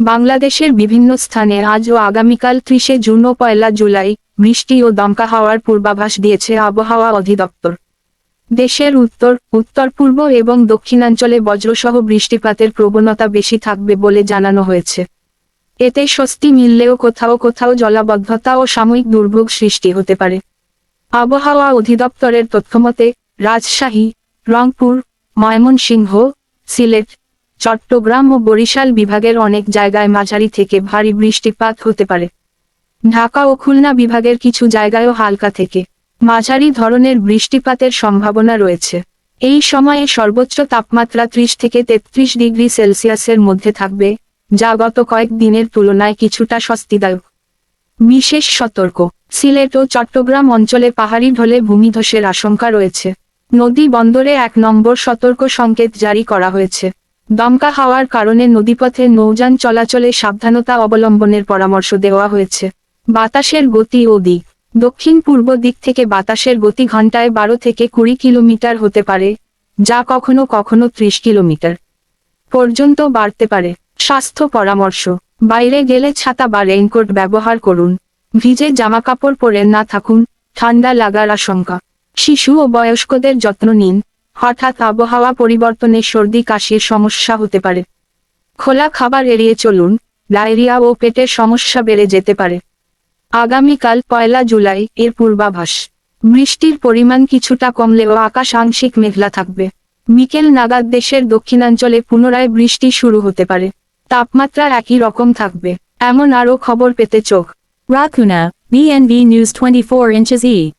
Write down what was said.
বাংলাদেশের বিভিন্ন স্থানে আজ ও আগামীকাল ত্রিশে জুন ও পয়লা জুলাই বৃষ্টি ও দমকা হাওয়ার পূর্বাভাস দিয়েছে আবহাওয়া অধিদপ্তর। দেশের উত্তর উত্তর, পূর্ব এবং দক্ষিণাঞ্চলে বজ্রসহ বৃষ্টিপাতের প্রবণতা বেশি থাকবে বলে জানানো হয়েছে। এতে স্বস্তি মিললেও কোথাও কোথাও জলাবদ্ধতা ও সাময়িক দুর্ভোগ সৃষ্টি হতে পারে। আবহাওয়া অধিদপ্তরের তথ্যমতে, রাজশাহী, রংপুর, ময়মনসিংহ, সিলেট চট্টগ্রাম ও বরিশাল বিভাগের অনেক জায়গায় মাঝারি থেকে ভারী বৃষ্টিপাত হতে পারে। ঢাকা ও খুলনা বিভাগের কিছু জায়গায়ও হালকা থেকে মাঝারি ধরনের বৃষ্টিপাতের সম্ভাবনা রয়েছে। এই সময়ে সর্বোচ্চ তাপমাত্রা ত্রিশ থেকে তেত্রিশ ডিগ্রি সেলসিয়াসের মধ্যে থাকবে, যা গত কয়েক দিনের তুলনায় কিছুটা স্বস্তিদায়ক। বিশেষ সতর্ক, সিলেট ও চট্টগ্রাম অঞ্চলে পাহাড়ি ঢলে ভূমিধসের আশঙ্কা রয়েছে। নদী বন্দরে এক নম্বর সতর্ক সংকেত জারি করা হয়েছে। দমকা হাওয়ার কারণে নদীপথে নৌযান চলাচলে সাবধানতা অবলম্বনের পরামর্শ দেওয়া হয়েছে। বাতাসের গতি ও দিক দক্ষিণ পূর্ব দিক থেকে বাতাসের গতি ঘন্টায় বারো থেকে কুড়ি কিলোমিটার হতে পারে, যা কখনো কখনো ত্রিশ কিলোমিটার পর্যন্ত বাড়তে পারে। স্বাস্থ্য পরামর্শ। বাইরে গেলে ছাতা বা রেইনকোট ব্যবহার করুন। ভিজে জামাকাপড় পরে না থাকুন। ঠান্ডা লাগার আশঙ্কা। শিশু ও বয়স্কদের যত্ন নিন। হঠাৎ আবহাওয়া পরিবর্তনে সর্দি কাশির সমস্যা হতে পারে। খোলা খাবার এড়িয়ে চলুন ডায়রিয়া ও পেটের সমস্যা বেড়ে যেতে পারে। আগামীকাল পয়লা জুলাই এর পূর্বাভাস। বৃষ্টির পরিমাণ কিছুটা কমলেও আকাশ আংশিক মেঘলা থাকবে। বিকেল নাগাদ দেশের দক্ষিণাঞ্চলে পুনরায় বৃষ্টি শুরু হতে পারে। তাপমাত্রা একই রকম থাকবে এমন আরও খবর পেতে চোখ Rakuna, BNV News 24 inches E.